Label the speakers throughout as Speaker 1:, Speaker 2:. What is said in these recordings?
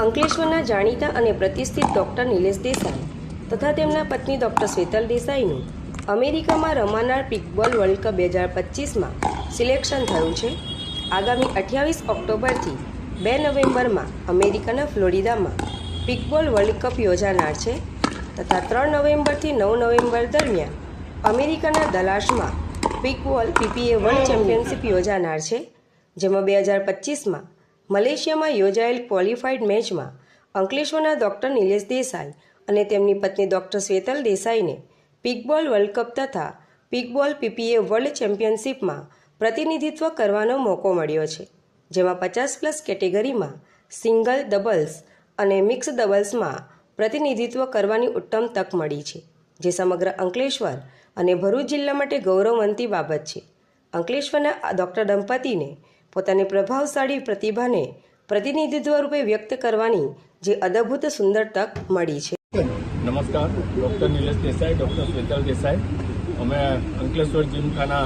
Speaker 1: અંકલેશ્વરના જાણીતા અને પ્રતિષ્ઠિત ડૉક્ટર નિલેશ દેસાઈ તથા તેમના પત્ની ડૉક્ટર શ્વેતલ દેસાઈનું અમેરિકામાં રમાનાર પિકબોલ વર્લ્ડ કપ બે હજાર પચીસમાં સિલેક્શન થયું છે. આગામી અઠ્યાવીસ ઓક્ટોબરથી બે નવેમ્બરમાં અમેરિકાના ફ્લોરિડામાં પિકબોલ વર્લ્ડ કપ યોજાનાર છે તથા ત્રણ નવેમ્બરથી નવ નવેમ્બર દરમિયાન અમેરિકાના દલાશમાં પિકબોલ પીપીએ વર્લ્ડ ચેમ્પિયનશિપ યોજાનાર છે, જેમાં બે હજાર પચીસમાં મલેશિયામાં યોજાયેલ ક્વોલિફાઈડ મેચમાં અંકલેશ્વરના ડૉક્ટર નિલેશ દેસાઈ અને તેમની પત્ની ડૉક્ટર શ્વેતલ દેસાઈને પિકબોલ વર્લ્ડ કપ તથા પિકબોલ પીપીએ વર્લ્ડ ચેમ્પિયનશિપમાં પ્રતિનિધિત્વ કરવાનો મોકો મળ્યો છે, જેમાં પચાસ પ્લસ કેટેગરીમાં સિંગલ ડબલ્સ અને મિક્સ ડબલ્સમાં પ્રતિનિધિત્વ કરવાની ઉત્તમ તક મળી છે, જે સમગ્ર અંકલેશ્વર અને ભરૂચ જિલ્લા માટે ગૌરવવંતી બાબત છે. અંકલેશ્વરના ડોક્ટર દંપતીને પોતાની પ્રભાવશાળી પ્રતિભાને પ્રતિનિધિત્વ રૂપે વ્યક્ત કરવાની જે અદભુત સુંદર તક મળી છે.
Speaker 2: નમસ્કાર, ડૉક્ટર નિલેશ દેસાઈ, ડૉક્ટર શ્વેતલ દેસાઈ. અમે અંકલેશ્વર જીમખાના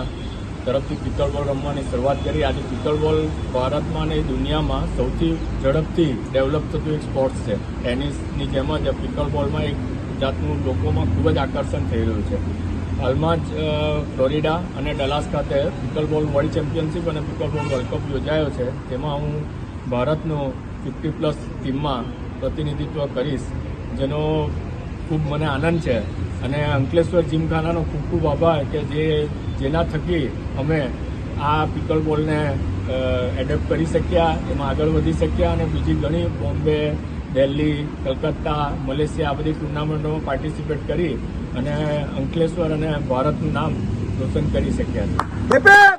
Speaker 2: તરફથી પિત્તળબોલ રમવાની શરૂઆત કરી. આજે પિત્તળબોલ ભારતમાં અને દુનિયામાં સૌથી ઝડપથી ડેવલપ થતું એક સ્પોર્ટ્સ છે. ટેનિસની જેમ જ પિત્તળબોલમાં એક જાતનું લોકોમાં ખૂબ જ આકર્ષણ થઈ રહ્યું છે. હાલમાં જ ફ્લોરિડા અને ડલાસ ખાતે પિત્તળબોલ વર્લ્ડ ચેમ્પિયનશિપ અને પિત્તળબોલ વર્લ્ડ કપ યોજાયો છે. તેમાં હું ભારતનું ફિફ્ટી પ્લસ ટીમમાં પ્રતિનિધિત્વ કરીશ, જેનો ખૂબ મને આનંદ છે. અને અંકલેશ્વર જીમખાનાનો ખૂબ ખૂબ આભાર કે જે, જેના થકી અમે આ પિકલ બોલને એડેપ્ટ કરી શક્યા, એમાં આગળ વધી શક્યા અને બીજી ઘણી બોમ્બે દિલ્હી, કલકત્તા, મલેશિયા આ બધી ટુર્નામેન્ટોમાં પાર્ટિસિપેટ કરી અને અંકલેશ્વર અને ભારતનું નામ રોશન કરી શક્યા છે.